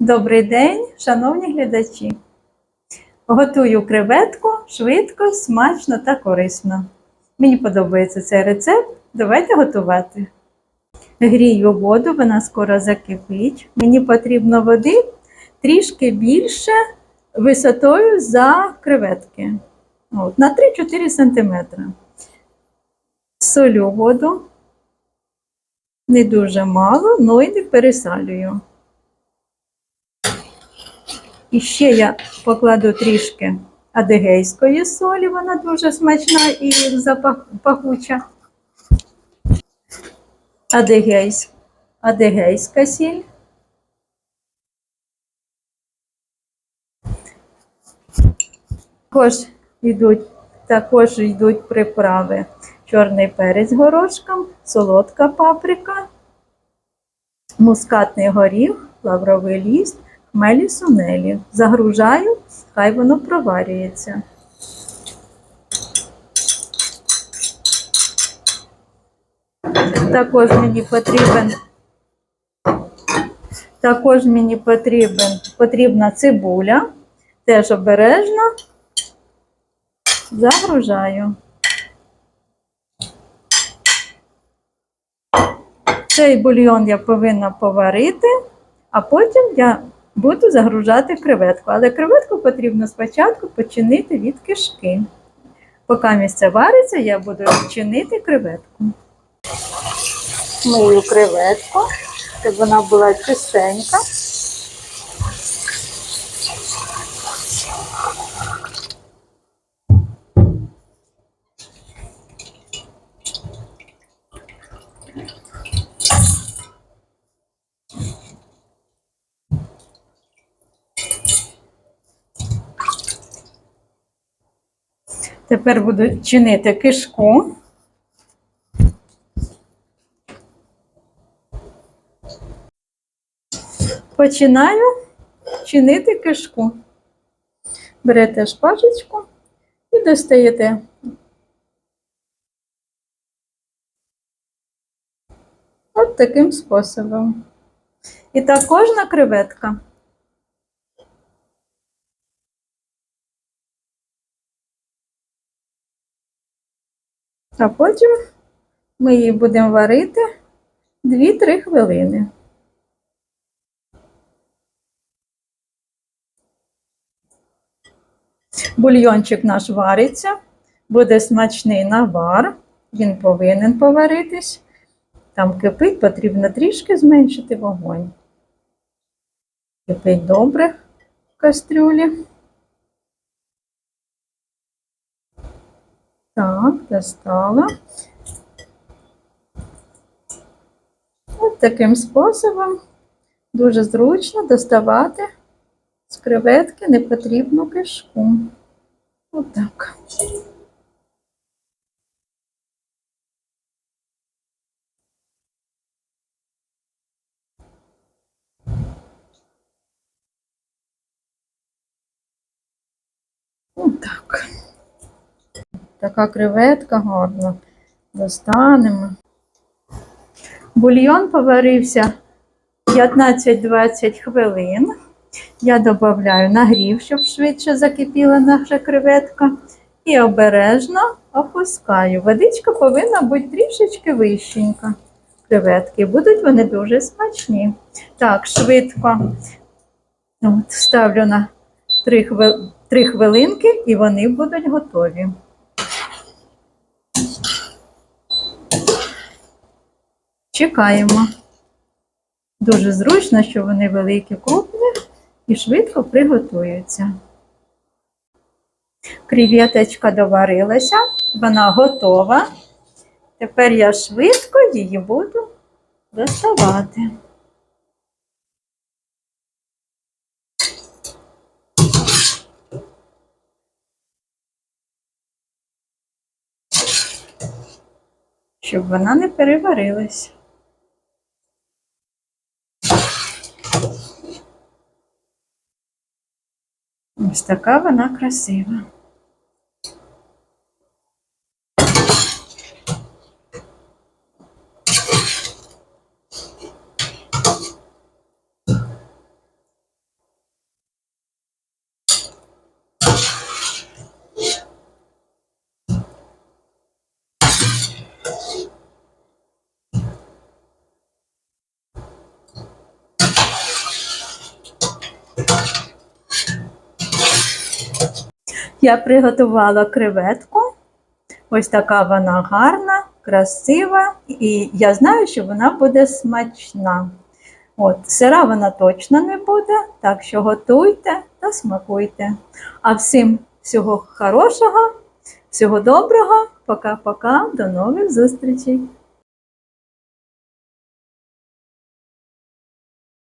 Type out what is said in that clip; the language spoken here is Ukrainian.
Добрий день, шановні глядачі. Готую креветку швидко, смачно та корисно. Мені подобається цей рецепт. Давайте готувати. Грію воду, вона скоро закипить. Мені потрібно води трішки більше висотою за креветки. От, на 3-4 см. Солю воду. Не дуже мало, але й не пересалюю. І ще я покладу трішки адигейської солі, вона дуже смачна і запах- пахуча. Адигейсь, адигейська сіль. Також йдуть, також йдуть приправи. Чорний перець горошком, солодка паприка, мускатний горіх, лавровий ліст, хмелі сунелі. Загружаю, хай воно проварюється. Також мені потрібен також мені потрібен, потрібна цибуля. Теж обережно загружаю. Цей бульйон я повинна поварити, а потім я буду загружати креветку. Але креветку потрібно спочатку починити від кишки. Поки місце вариться, я буду чинити креветку. Мию креветку, щоб вона була чистенька. Тепер буду чинити кишку. Починаю чинити кишку. Берете шпажечку і достаєте. От таким способом. І так кожна креветка. А потім ми її будемо варити 2-3 хвилини. Бульйончик наш вариться, буде смачний навар, він повинен поваритись. Там кипить, потрібно трішки зменшити вогонь. Кипить добре в кастрюлі. Так, достала. Ось таким способом дуже зручно доставати з креветки непотрібну кишку. Отак. Отак. Така креветка гарна. Достанемо. Бульйон поварився 15-20 хвилин. Я додаю нагрів, щоб швидше закипіла наша креветка. І обережно опускаю. Водичка повинна бути трішечки вищенька. Креветки. Будуть вони дуже смачні. Так, швидко От, ставлю на 3, 3 хвилинки і вони будуть готові. Чекаємо. Дуже зручно, що вони великі, крупні і швидко приготуються. Креветочка доварилася, вона готова. Тепер я швидко її буду доставати. Щоб вона не переварилась. Ось така вона красива. Я приготувала креветку. Ось така вона гарна, красива, і я знаю, що вона буде смачна. От, сира вона точно не буде, так що готуйте та смакуйте. А всім всього хорошого, всього доброго, пока-пока, до нових зустрічей!